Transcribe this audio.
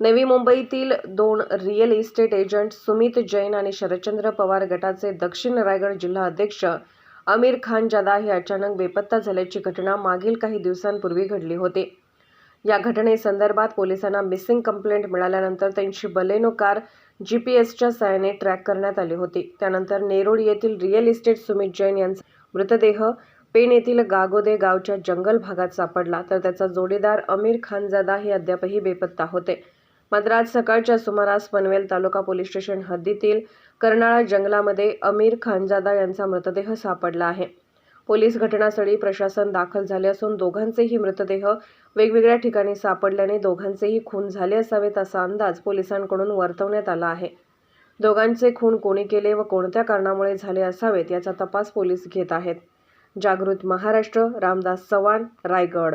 नवी मुंबईतील दोन real estate agent Sumit Jain आणि शरदचंद्र पवार गटाचे दक्षिण रायगड जिल्हा अध्यक्ष आमिर खान जादा हे अचानक बेपत्ता झाल्याची घटना मागील काही दिवसांपूर्वी घडली होती. या घटनेसंदर्भात पोलिसांना मिसिंग कंप्लेंट मिळाल्यानंतर त्यांची बलेनो कार जी पी एसच्या सहाय्याने ट्रॅक करण्यात आली होती. त्यानंतर नेरोड येथील रिअल इस्टेट सुमित जैन यांचा मृतदेह पेण येथील गागोदे गावच्या जंगल भागात सापडला. तर त्याचा जोडीदार अमीर खानजादा हे अद्यापही बेपत्ता होते. मात्र आज सकाळच्या सुमारास पनवेल तालुका पोलीस स्टेशन हद्दीतील कर्नाळा जंगलामध्ये अमीर खानजादा यांचा मृतदेह सापडला आहे. पोलीस घटनास्थळी प्रशासन दाखल झाले असून दोघांचेही मृतदेह वेगवेगळ्या ठिकाणी सापडल्याने दोघांचेही खून झाले असावेत असा अंदाज पोलिसांकडून वर्तवण्यात आला आहे. दोघांचे खून कोणी केले व कोणत्या कारणामुळे झाले असावेत याचा तपास पोलीस घेत आहेत. जागृत महाराष्ट्र रामदास चव्हाण रायगड.